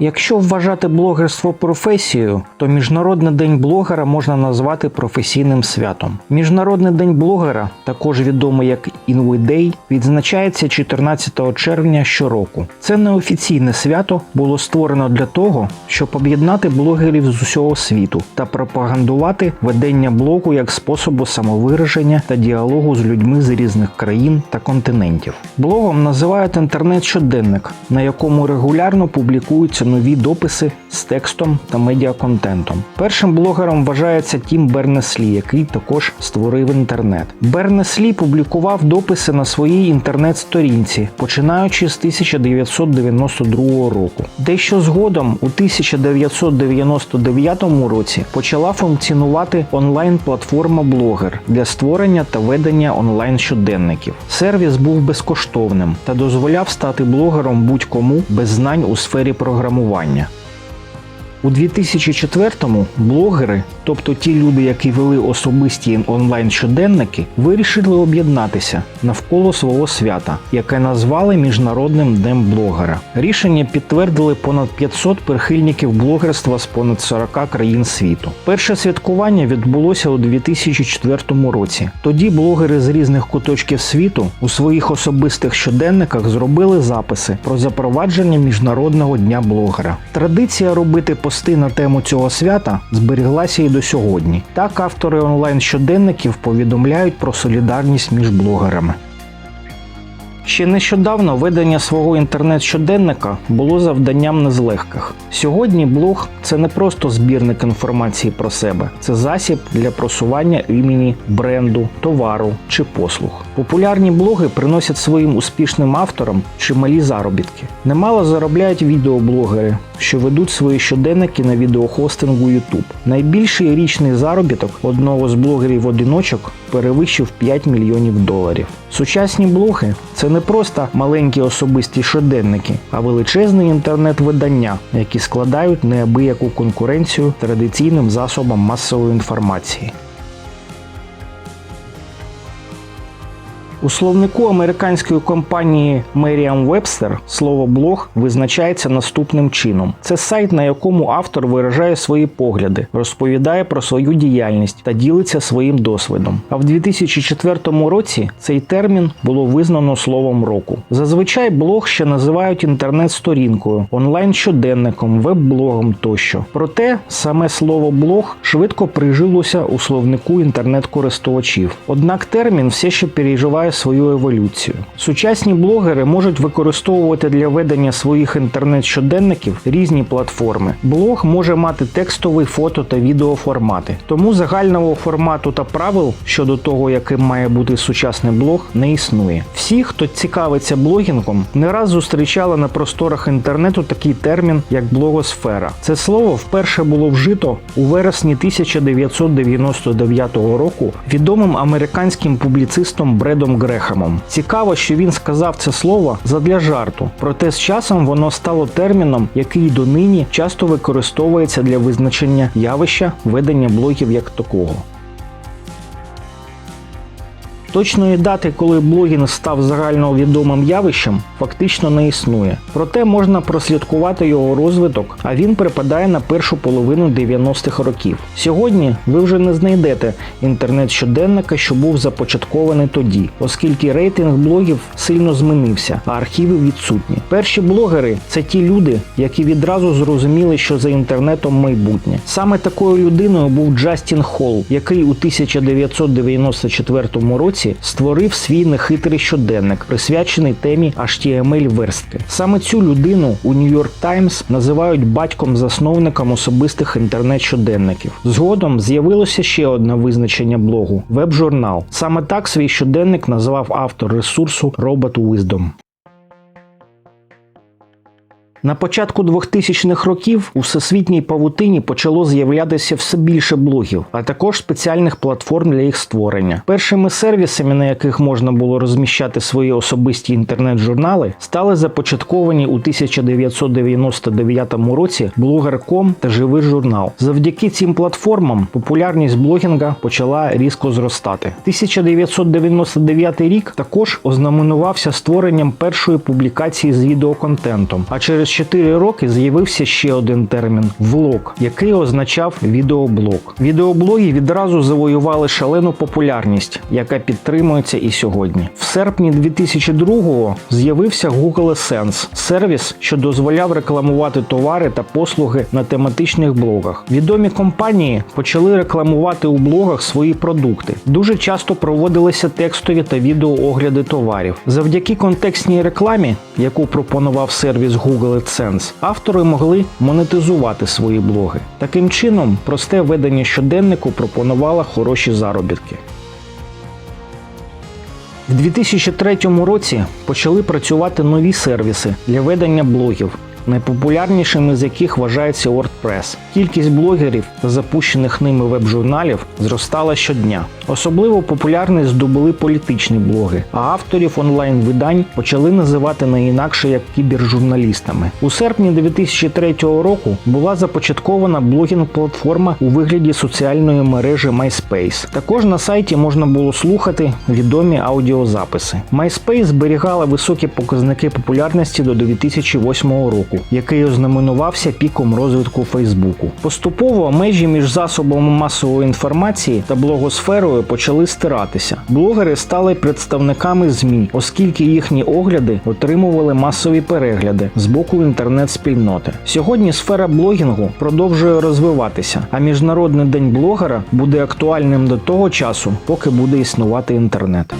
Якщо вважати блогерство професією, то Міжнародний день блогера можна назвати професійним святом. Міжнародний день блогера, також відомий як Inuit Day, відзначається 14 червня щороку. Це неофіційне свято було створено для того, щоб об'єднати блогерів з усього світу та пропагандувати ведення блогу як способу самовираження та діалогу з людьми з різних країн та континентів. Блогом називають інтернет-щоденник, на якому регулярно публікуються нові дописи з текстом та медіаконтентом. Першим блогером вважається Тім Бернеслі, який також створив інтернет. Бернеслі публікував дописи на своїй інтернет-сторінці, починаючи з 1992 року. Дещо згодом, у 1999 році, почала функціонувати онлайн-платформа Блогер для створення та ведення онлайн-щоденників. Сервіс був безкоштовним та дозволяв стати блогером будь-кому без знань у сфері програмування програмування. У 2004-му блогери, тобто ті люди, які вели особисті онлайн-щоденники, вирішили об'єднатися навколо свого свята, яке назвали Міжнародним днем блогера. Рішення підтвердили понад 500 прихильників блогерства з понад 40 країн світу. Перше святкування відбулося у 2004 році. Тоді блогери з різних куточків світу у своїх особистих щоденниках зробили записи про запровадження Міжнародного дня блогера. Традиція робити пости на тему цього свята зберіглася і до сьогодні. Так автори онлайн-щоденників повідомляють про солідарність між блогерами. Ще нещодавно ведення свого інтернет-щоденника було завданням не з. Сьогодні блог це не просто збірник інформації про себе, це засіб для просування імені, бренду, товару чи послуг. Популярні блоги приносять своїм успішним авторам чималі заробітки. Немало заробляють відеоблогери, що ведуть свої щоденники на відеохостингу YouTube. Найбільший річний заробіток одного з блогерів-одиночок перевищив 5 мільйонів доларів. Сучасні блоги це не просто маленькі особисті щоденники, а величезні інтернет-видання, які складають неабияку конкуренцію традиційним засобам масової інформації. У словнику американської компанії Merriam-Webster слово блог визначається наступним чином: це сайт, на якому автор виражає свої погляди, розповідає про свою діяльність та ділиться своїм досвідом. А в 2004 році цей термін було визнано словом року. Зазвичай блог ще називають інтернет-сторінкою, онлайн-щоденником, веб-блогом тощо. Проте саме слово блог швидко прижилося у словнику інтернет-користувачів. Однак термін все ще переживає свою еволюцію. Сучасні блогери можуть використовувати для ведення своїх інтернет-щоденників різні платформи. Блог може мати текстовий фото та відеоформати. Тому загального формату та правил щодо того, яким має бути сучасний блог, не існує. Всі, хто цікавиться блогінгом, не раз зустрічали на просторах інтернету такий термін, як блогосфера. Це слово вперше було вжито у вересні 1999 року відомим американським публіцистом Бредом Грехемом. Цікаво, що він сказав це слово задля жарту, проте з часом воно стало терміном, який донині часто використовується для визначення явища ведення блогів як такого. Точної дати, коли блогінг став загальновідомим явищем, фактично не існує. Проте можна прослідкувати його розвиток, а він припадає на першу половину 90-х років. Сьогодні ви вже не знайдете інтернет-щоденника, що був започаткований тоді, оскільки рейтинг блогів сильно змінився, а архіви відсутні. Перші блогери це ті люди, які відразу зрозуміли, що за інтернетом майбутнє. Саме такою людиною був Джастін Холл, який у 1994 році створив свій нехитрий щоденник, присвячений темі HTML верстки. Саме цю людину у New York Times називають батьком-засновником особистих інтернет-щоденників. Згодом з'явилося ще одне визначення блогу веб-журнал. Саме так свій щоденник назвав автор ресурсу Robot Wisdom. На початку 2000-х років у всесвітній павутині почало з'являтися все більше блогів, а також спеціальних платформ для їх створення. Першими сервісами, на яких можна було розміщати свої особисті інтернет-журнали, стали започатковані у 1999 році Blogger.com та Живий журнал. Завдяки цим платформам популярність блогінга почала різко зростати. 1999 рік також ознаменувався створенням першої публікації з відеоконтентом, а через через 4 роки з'явився ще один термін влог, який означав відеоблог. Відеоблоги відразу завоювали шалену популярність, яка підтримується і сьогодні. В серпні 2002-го з'явився Google Sense – сервіс, що дозволяв рекламувати товари та послуги на тематичних блогах. Відомі компанії почали рекламувати у блогах свої продукти. Дуже часто проводилися текстові та відеоогляди товарів. Завдяки контекстній рекламі, яку пропонував сервіс Google AdSense, автори могли монетизувати свої блоги. Таким чином, просте ведення щоденнику пропонувало хороші заробітки. В 2003 році почали працювати нові сервіси для ведення блогів, найпопулярнішими з яких вважається WordPress. Кількість блогерів та запущених ними веб-журналів зростала щодня. Особливо популярність здобули політичні блоги, а авторів онлайн-видань почали називати не інакше як кібержурналістами. У серпні 2003 року була започаткована блогінг-платформа у вигляді соціальної мережі MySpace. Також на сайті можна було слухати відомі аудіозаписи. MySpace зберігала високі показники популярності до 2008 який ознаменувався піком розвитку Фейсбуку. Поступово межі між засобами масової інформації та блогосферою почали стиратися. Блогери стали представниками ЗМІ, оскільки їхні огляди отримували масові перегляди з боку інтернет-спільноти. Сьогодні сфера блогінгу продовжує розвиватися, а міжнародний день блогера буде актуальним до того часу, поки буде існувати інтернет.